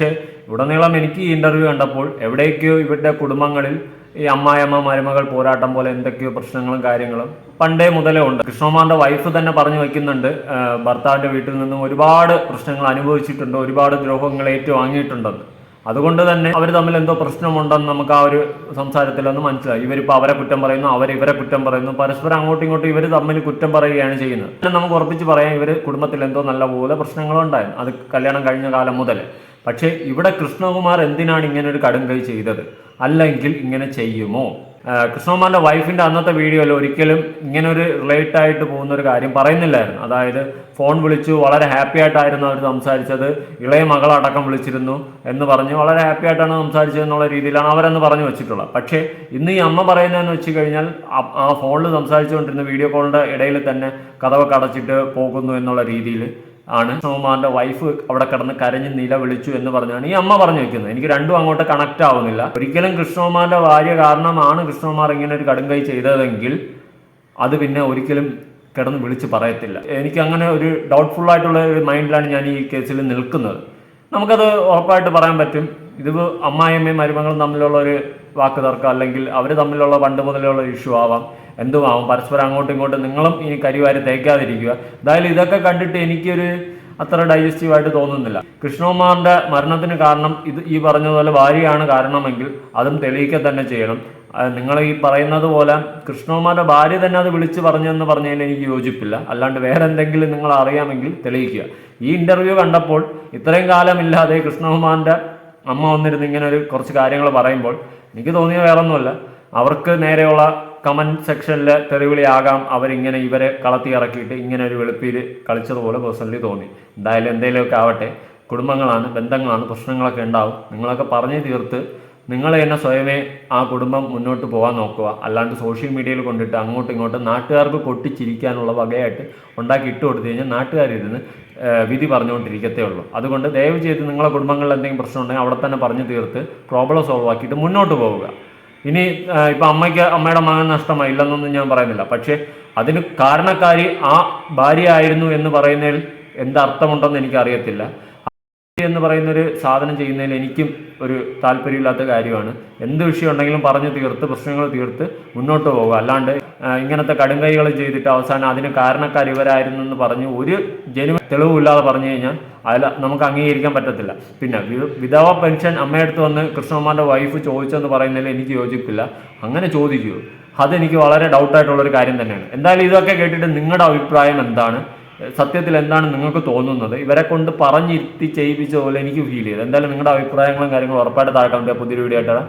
പക്ഷേ ഉടനീളം എനിക്ക് ഈ ഇന്റർവ്യൂ കണ്ടപ്പോൾ എവിടേക്കോ ഇവരുടെ കുടുംബങ്ങളിൽ ഈ അമ്മായിയമ്മ മരുമകൾ പോരാട്ടം പോലെ എന്തൊക്കെയോ പ്രശ്നങ്ങളും കാര്യങ്ങളും പണ്ടേ മുതലേ ഉണ്ട്. കൃഷ്ണകുമാറിന്റെ വൈഫ് തന്നെ പറഞ്ഞു വയ്ക്കുന്നുണ്ട് ഭർത്താവിന്റെ വീട്ടിൽ നിന്നും ഒരുപാട് പ്രശ്നങ്ങൾ അനുഭവിച്ചിട്ടുണ്ട്. ഒരുപാട് ദ്രോഹങ്ങൾ ഏറ്റുവാങ്ങിയിട്ടുണ്ടെന്ന്. അതുകൊണ്ട് തന്നെ അവർ തമ്മിൽ എന്തോ പ്രശ്നമുണ്ടെന്ന് നമുക്ക് ആ ഒരു സംസാരത്തിൽ ഒന്ന് മനസ്സിലായി. ഇവരിപ്പോൾ അവരെ കുറ്റം പറയുന്നു അവർ ഇവരെ കുറ്റം പറയുന്നു. പരസ്പരം അങ്ങോട്ടും ഇങ്ങോട്ടും ഇവർ തമ്മിൽ കുറ്റം പറയുകയാണ് ചെയ്യുന്നത്. നമുക്ക് ഉറപ്പിച്ച് പറയാം ഇവർ കുടുംബത്തിൽ എന്തോ നല്ല പോലെ പ്രശ്നങ്ങളുണ്ടായിരുന്നു. അത് കല്യാണം കഴിഞ്ഞ കാലം മുതൽ പക്ഷേ ഇവിടെ കൃഷ്ണകുമാർ എന്തിനാണ് ഇങ്ങനെ ഒരു കടും കൈ ചെയ്തത്? അല്ലെങ്കിൽ ഇങ്ങനെ ചെയ്യുമോ? കൃഷ്ണകുമാറിന്റെ വൈഫിന്റെ അന്നത്തെ വീഡിയോയിൽ ഒരിക്കലും ഇങ്ങനെ ഒരു റിലേറ്റ് ആയിട്ട് പോകുന്ന ഒരു കാര്യം പറയുന്നില്ലായിരുന്നു. അതായത് ഫോൺ വിളിച്ചു വളരെ ഹാപ്പി ആയിട്ടായിരുന്നു അവർ സംസാരിച്ചത്. ഇളയ മകളടക്കം വിളിച്ചിരുന്നു എന്ന് പറഞ്ഞ്. വളരെ ഹാപ്പി ആയിട്ടാണ് സംസാരിച്ചത് എന്നുള്ള രീതിയിലാണ് അവരെന്ന് പറഞ്ഞു വെച്ചിട്ടുള്ളത്. പക്ഷേ ഇന്ന് ഈ അമ്മ പറയുന്നതെന്ന് വെച്ച് കഴിഞ്ഞാൽ ആ- ഫോണിൽ സംസാരിച്ചുകൊണ്ടിരുന്ന വീഡിയോ കോളിന്റെ ഇടയിൽ തന്നെ കഥവൊക്കെ അടച്ചിട്ട് പോകുന്നു എന്നുള്ള രീതിയിൽ ആണ്. സുമാറിന്റെ വൈഫ് അവിടെ കിടന്ന് കരഞ്ഞ് നിലവിളിച്ചു എന്ന് പറഞ്ഞാണ് ഈ അമ്മ പറഞ്ഞു വെക്കുന്നത്. എനിക്ക് രണ്ടും അങ്ങോട്ട് കണക്ട് ആവുന്നില്ല. ഒരിക്കലും കൃഷ്ണകുമാറിന്റെ ഭാര്യ കാരണമാണ് കൃഷ്ണകുമാർ ഇങ്ങനെ ഒരു കടുംകൈ ചെയ്തതെങ്കിൽ അത് പിന്നെ ഒരിക്കലും കിടന്ന് വിളിച്ച് പറയത്തില്ല. എനിക്ക് അങ്ങനെ ഒരു ഡൗട്ട്ഫുൾ ആയിട്ടുള്ള ഒരു മൈൻഡിലാണ് ഞാൻ ഈ കേസിൽ നിൽക്കുന്നത്. നമുക്കത് ഉറപ്പായിട്ട് പറയാൻ പറ്റും. ഇത് അമ്മായിയമ്മയും മരുമകളും തമ്മിലുള്ള ഒരു വാക്ക് തർക്കം അല്ലെങ്കിൽ അവർ തമ്മിലുള്ള പണ്ട് മുതലുള്ള ഇഷ്യൂ ആവാം. എന്തും ആവാം. പരസ്പരം അങ്ങോട്ടും ഇങ്ങോട്ടും നിങ്ങളും ഇനി കരിവാരി തേക്കാതിരിക്കുക. എന്തായാലും ഇതൊക്കെ കണ്ടിട്ട് എനിക്കൊരു അത്ര ഡൈജസ്റ്റീവായിട്ട് തോന്നുന്നില്ല. കൃഷ്ണകുമാറിന്റെ മരണത്തിന് കാരണം ഇത് ഈ പറഞ്ഞതുപോലെ ഭാര്യയാണ് കാരണമെങ്കിൽ അതും തെളിയിക്കുക തന്നെ ചെയ്യണം. നിങ്ങൾ ഈ പറയുന്നത് പോലെ കൃഷ്ണകുമാറിന്റെ ഭാര്യ തന്നെ അത് വിളിച്ച് പറഞ്ഞെന്ന് പറഞ്ഞതിൽ എനിക്ക് യോജിപ്പില്ല. അല്ലാണ്ട് വേറെ എന്തെങ്കിലും നിങ്ങൾ അറിയാമെങ്കിൽ തെളിയിക്കുക. ഈ ഇന്റർവ്യൂ കണ്ടപ്പോൾ ഇത്രയും കാലമില്ലാതെ കൃഷ്ണകുമാറിന്റെ അമ്മ വന്നിരുന്ന് ഇങ്ങനെ ഒരു കുറച്ച് കാര്യങ്ങൾ പറയുമ്പോൾ എനിക്ക് തോന്നിയ വേറൊന്നുമല്ല. അവർക്ക് നേരെയുള്ള കമന്റ് സെക്ഷനിൽ തെറിവിളിയാകാം. അവരിങ്ങനെ ഇവരെ കളത്തി ഇറക്കിയിട്ട് ഇങ്ങനെ ഒരു വെളുപ്പിയിൽ കളിച്ചതുപോലെ പേഴ്സണലി തോന്നി. എന്തായാലും എന്തെങ്കിലുമൊക്കെ ആവട്ടെ. കുടുംബങ്ങളാണ് ബന്ധങ്ങളാണ് പ്രശ്നങ്ങളൊക്കെ ഉണ്ടാവും. നിങ്ങളൊക്കെ പറഞ്ഞു തീർത്ത് നിങ്ങൾ തന്നെ സ്വയമേ ആ കുടുംബം മുന്നോട്ട് പോകാൻ നോക്കുക. അല്ലാണ്ട് സോഷ്യൽ മീഡിയയിൽ കൊണ്ടിട്ട് അങ്ങോട്ടും ഇങ്ങോട്ടും നാട്ടുകാർക്ക് പൊട്ടിച്ചിരിക്കാനുള്ള വകയായിട്ട് ഉണ്ടാക്കി ഇട്ട് കൊടുത്തു കഴിഞ്ഞാൽ നാട്ടുകാരിരുന്ന് വിധി പറഞ്ഞുകൊണ്ടിരിക്കത്തേ ഉള്ളൂ. അതുകൊണ്ട് ദയവ് ചെയ്ത് നിങ്ങളെ കുടുംബങ്ങളിൽ എന്തെങ്കിലും പ്രശ്നം ഉണ്ടെങ്കിൽ അവിടെ തന്നെ പറഞ്ഞു തീർത്ത് പ്രോബ്ലം സോൾവ് ആക്കിയിട്ട് മുന്നോട്ട് പോവുക. ഇനി ഇപ്പം അമ്മയ്ക്ക് അമ്മയുടെ മകൻ നഷ്ടമായില്ലെന്നൊന്നും ഞാൻ പറയുന്നില്ല. പക്ഷേ അതിന് കാരണക്കാരി ആ ഭാര്യ ആയിരുന്നു എന്ന് പറയുന്നതിൽ എന്തർത്ഥമുണ്ടെന്ന് എനിക്ക് അറിയത്തില്ല എന്ന് പറയുന്ന ഒരു സാധനം ചെയ്യുന്നതിൽ എനിക്കും ഒരു താല്പര്യമില്ലാത്ത കാര്യമാണ്. എന്ത് വിഷയം ഉണ്ടെങ്കിലും പറഞ്ഞു തീർത്ത് പ്രശ്നങ്ങൾ തീർത്ത് മുന്നോട്ട് പോകുക. അല്ലാണ്ട് ഇങ്ങനത്തെ കടുംകൈകൾ ചെയ്തിട്ട് അവസാനം അതിന് കാരണക്കാർ ഇവരായിരുന്നു എന്ന് പറഞ്ഞ് ഒരു ജനുവ തെളിവില്ലാതെ പറഞ്ഞു കഴിഞ്ഞാൽ അതിൽ നമുക്ക് അംഗീകരിക്കാൻ പറ്റത്തില്ല. പിന്നെ വിധവ പെൻഷൻ അമ്മയടുത്ത് വന്ന് കൃഷ്ണകുമാറിന്റെ വൈഫ് ചോദിച്ചെന്ന് പറയുന്നതിൽ എനിക്ക് യോജിപ്പില്ല. അങ്ങനെ ചോദിക്കൂ. അതെനിക്ക് വളരെ ഡൗട്ടായിട്ടുള്ളൊരു കാര്യം തന്നെയാണ്. എന്തായാലും ഇതൊക്കെ കേട്ടിട്ട് നിങ്ങളുടെ അഭിപ്രായം എന്താണ്? സത്യത്തിൽ എന്താണ് നിങ്ങൾക്ക് തോന്നുന്നത്? ഇവരെ കൊണ്ട് പറഞ്ഞിരുത്തി ചെയ്യിപ്പിച്ച പോലെ എനിക്ക് ഫീൽ ചെയ്തു. എന്തായാലും നിങ്ങളുടെ അഭിപ്രായങ്ങളും കാര്യങ്ങളും ഉറപ്പായിട്ട് താഴെ പുതിയ വീഡിയോ ആയിട്ട്.